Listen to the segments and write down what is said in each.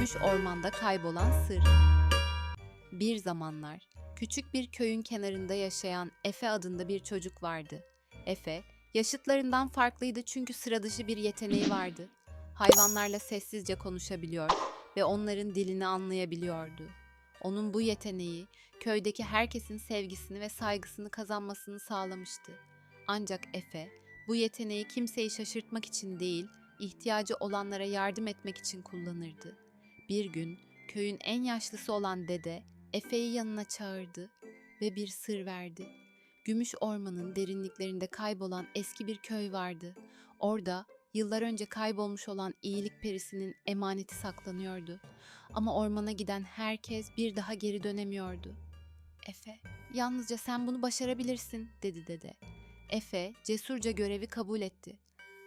Gümüş ormanda kaybolan sır. Bir zamanlar küçük bir köyün kenarında yaşayan Efe adında bir çocuk vardı. Efe, yaşıtlarından farklıydı çünkü sıra dışı bir yeteneği vardı. Hayvanlarla sessizce konuşabiliyor ve onların dilini anlayabiliyordu. Onun bu yeteneği köydeki herkesin sevgisini ve saygısını kazanmasını sağlamıştı. Ancak Efe bu yeteneği kimseyi şaşırtmak için değil, ihtiyacı olanlara yardım etmek için kullanırdı. Bir gün köyün en yaşlısı olan dede Efe'yi yanına çağırdı ve bir sır verdi. Gümüş Orman'ın derinliklerinde kaybolan eski bir köy vardı. Orada yıllar önce kaybolmuş olan iyilik perisinin emaneti saklanıyordu. Ama ormana giden herkes bir daha geri dönemiyordu. Efe, yalnızca sen bunu başarabilirsin, dedi dede. Efe cesurca görevi kabul etti.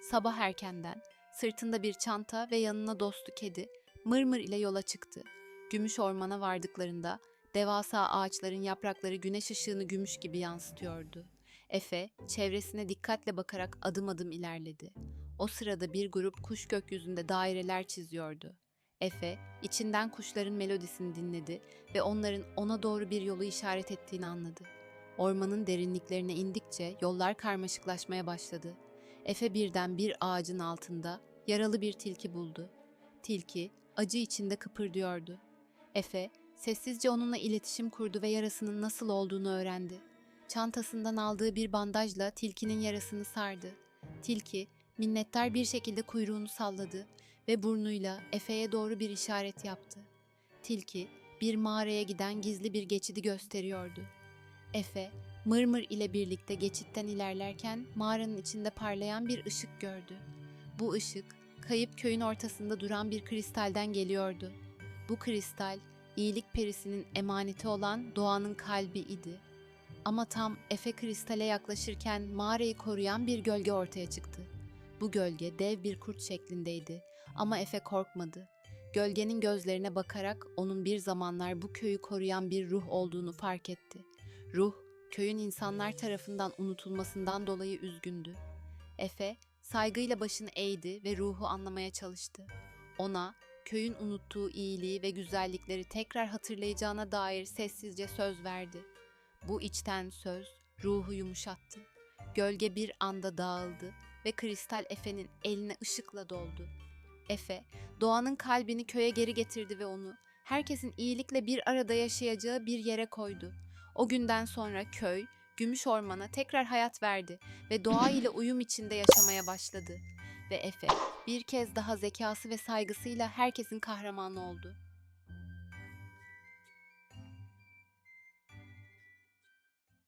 Sabah erkenden sırtında bir çanta ve yanına dostu kedi mırmır ile yola çıktı. Gümüş ormana vardıklarında devasa ağaçların yaprakları güneş ışığını gümüş gibi yansıtıyordu. Efe çevresine dikkatle bakarak adım adım ilerledi. O sırada bir grup kuş gökyüzünde daireler çiziyordu. Efe içinden kuşların melodisini dinledi ve onların ona doğru bir yolu işaret ettiğini anladı. Ormanın derinliklerine indikçe yollar karmaşıklaşmaya başladı. Efe birden bir ağacın altında yaralı bir tilki buldu. Tilki acı içinde kıpırdıyordu. Efe sessizce onunla iletişim kurdu ve yarasının nasıl olduğunu öğrendi. Çantasından aldığı bir bandajla tilkinin yarasını sardı. Tilki minnettar bir şekilde kuyruğunu salladı ve burnuyla Efe'ye doğru bir işaret yaptı. Tilki bir mağaraya giden gizli bir geçidi gösteriyordu. Efe, Mırmır ile birlikte geçitten ilerlerken mağaranın içinde parlayan bir ışık gördü. Bu ışık, kayıp köyün ortasında duran bir kristalden geliyordu. Bu kristal, iyilik perisinin emaneti olan doğanın kalbi idi. Ama tam Efe kristale yaklaşırken mağarayı koruyan bir gölge ortaya çıktı. Bu gölge dev bir kurt şeklindeydi ama Efe korkmadı. Gölgenin gözlerine bakarak onun bir zamanlar bu köyü koruyan bir ruh olduğunu fark etti. Ruh, köyün insanlar tarafından unutulmasından dolayı üzgündü. Efe, saygıyla başını eğdi ve ruhu anlamaya çalıştı. Ona, köyün unuttuğu iyiliği ve güzellikleri tekrar hatırlayacağına dair sessizce söz verdi. Bu içten söz, ruhu yumuşattı. Gölge bir anda dağıldı ve kristal Efe'nin eline ışıkla doldu. Efe, doğanın kalbini köye geri getirdi ve onu herkesin iyilikle bir arada yaşayacağı bir yere koydu. O günden sonra köy, Gümüş Orman'a tekrar hayat verdi ve doğa ile uyum içinde yaşamaya başladı. Ve Efe bir kez daha zekası ve saygısıyla herkesin kahramanı oldu.